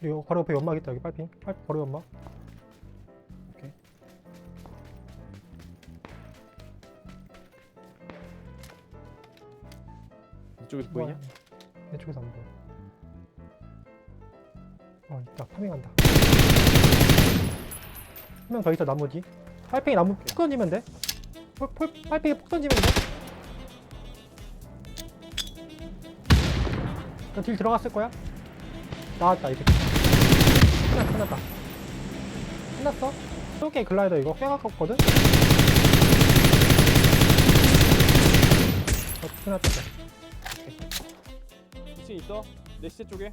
그리고 바로 옆에 연막 있다 여기 빨핑. 빨 바로 연막. 오케이. 이쪽에서 보이냐? 내 쪽에서 안 보여. 어 있다. 파밍한다. 한 명 더 있어 나머지. 빨핑이 나무 푹 던지면 돼? 폴, 폴, 빨핑이 푹 던지면 돼? 그딜 들어갔을 거야 나왔다 이제. 끝났다 끝났다. 끝났어? 쏘게 글라이더 이거 꽤 가깝거든? 어 끝났다. 2층 있어? 내 시체 쪽에?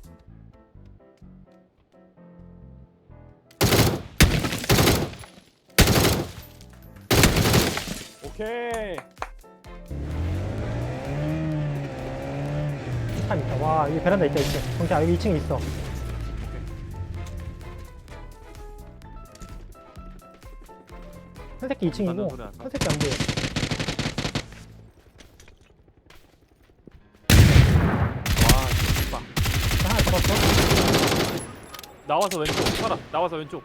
오케이 참 있다. 와 여기 베란다 있다 있어 정태야 여기 2층에 있어. 한 새끼 2층이고 나는 소리 안한 새끼 안 보여 와나 하나 잡았어? 나와서 왼쪽 살아 나와서 왼쪽.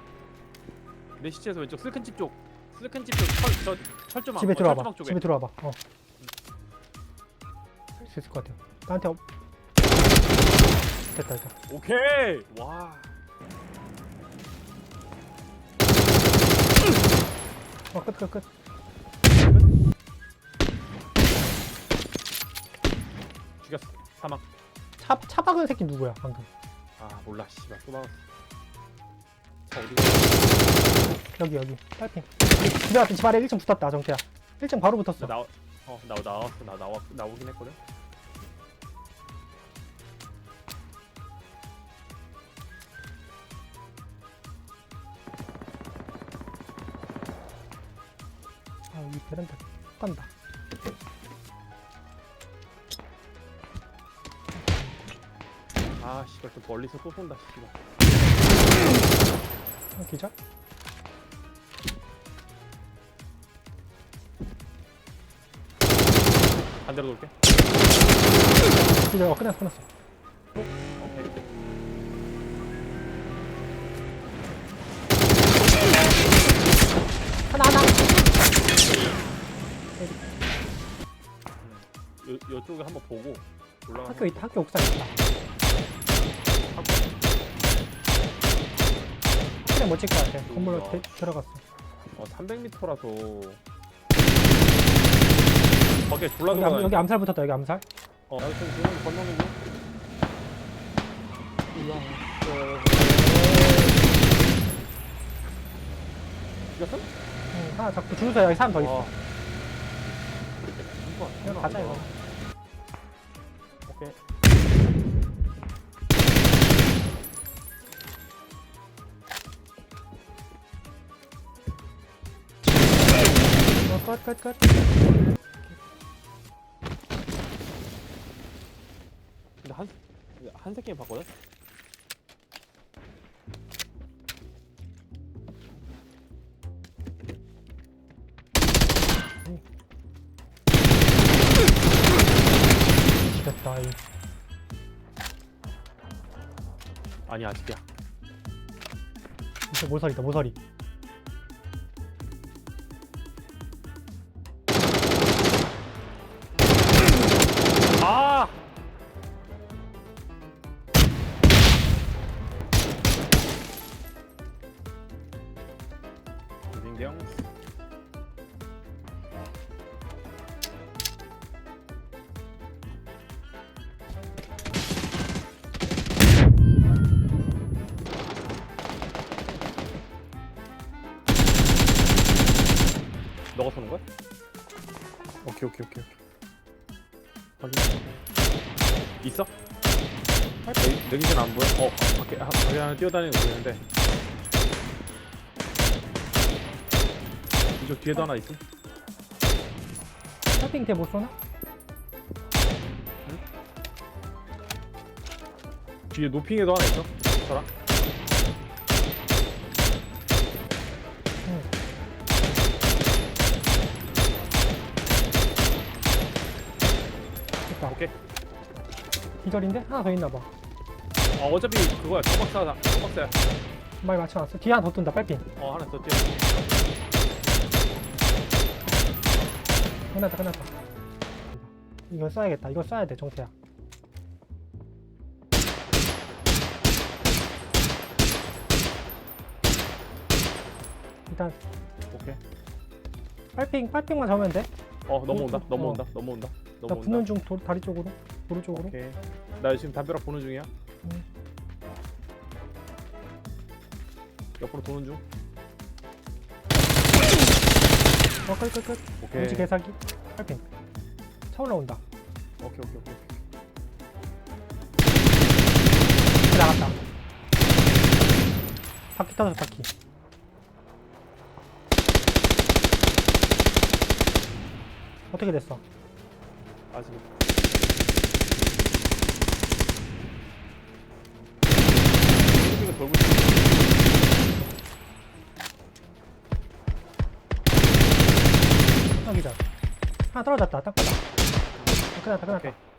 내 시체에서 왼쪽. 슬큰 집 쪽. 슬큰 집 쪽 철 저 철조망 집에 어, 들어와봐. 철조망 쪽에 집에 들어와봐. 어. 할 수 있을 것 같아 나한테 어... 됐다 됐다. 오케이. 와. 어끝 끝끝. 죽였어. 사망 차, 차 박은 새끼 누구야 방금? 아 몰라 씨발. 또 막았어. 자 어디가 여기 여기. 빨핑 집에 앞에 집 아래 1층 붙었다 정태야. 1층 바로 붙었어. 나 나와 어나 나왔어. 나 나와 나오긴 했거든 베란다 못 간다. 아 씨발 또 멀리서 또 쏜다 씨발. 어, 기자 반대로 돌게. 기자 어 끝났어 끝났어 요 요쪽에 한번 보고 올라가 학교 있다 학교 옥상 있다. 그냥 못칠 것 같아 건물로. 대- 들어갔어. 어 300m라서. 거기에 졸라 여기, 암, 들어가 여기 암살 붙었다 여기 암살. 어 나도 지금 중앙 건너는 중 죽였어? 응, 하나 잡고 주유소에 여기 사람 더 있어. 와. 이거 가자 이거 오케이 어, 끝끝끝 근데 한, 한 새끼 봤거든? 아니 아직이야. 이제 모서리다 모서리 아! 유진경 오케이 오케이 오케이 오케이. 확인. 있어? 내, 내 기준 안 보여? 어 밖에 아, 밖에 하나 뛰어다니는 거 보이는데. 이쪽 뒤에도 하나 있음? 탈핑 대못 쏘나? 뒤에 노핑에도 하나 있어? 저랑 오케이. 기절인데? 하나 더 있나봐. 어 어차피 그거야. 정박사다 정박사야. 많이 맞춰놨어. 뒤에 하나 더 뜬다. 빨핀. 어 하나 더 뛰어 끝났다 끝났다. 이거 써야겠다. 이거 써야 돼 정태야. 일단 오케이. 빨핑 빨핑만 잡으면 돼. 어 넘어온다. 어. 넘어온다. 넘어온다 나 넘어온다 붙는 중 도, 다리 쪽으로 도로 쪽으로. 오케이 나 지금 담벼락 보는 중이야 음. 옆으로 도는 중 어, 끝, 끝, 끝. 오케이 공지 개사기. 빨핑. 차 올라온다. 오케이 오케이 오케이 나갔다. 바퀴 터졌어, 바퀴. 어떻게 됐어? 아직 이거 돌고 있어 여기다. 하나 떨어졌다. 딱 끝났다, 끝났다. 오케이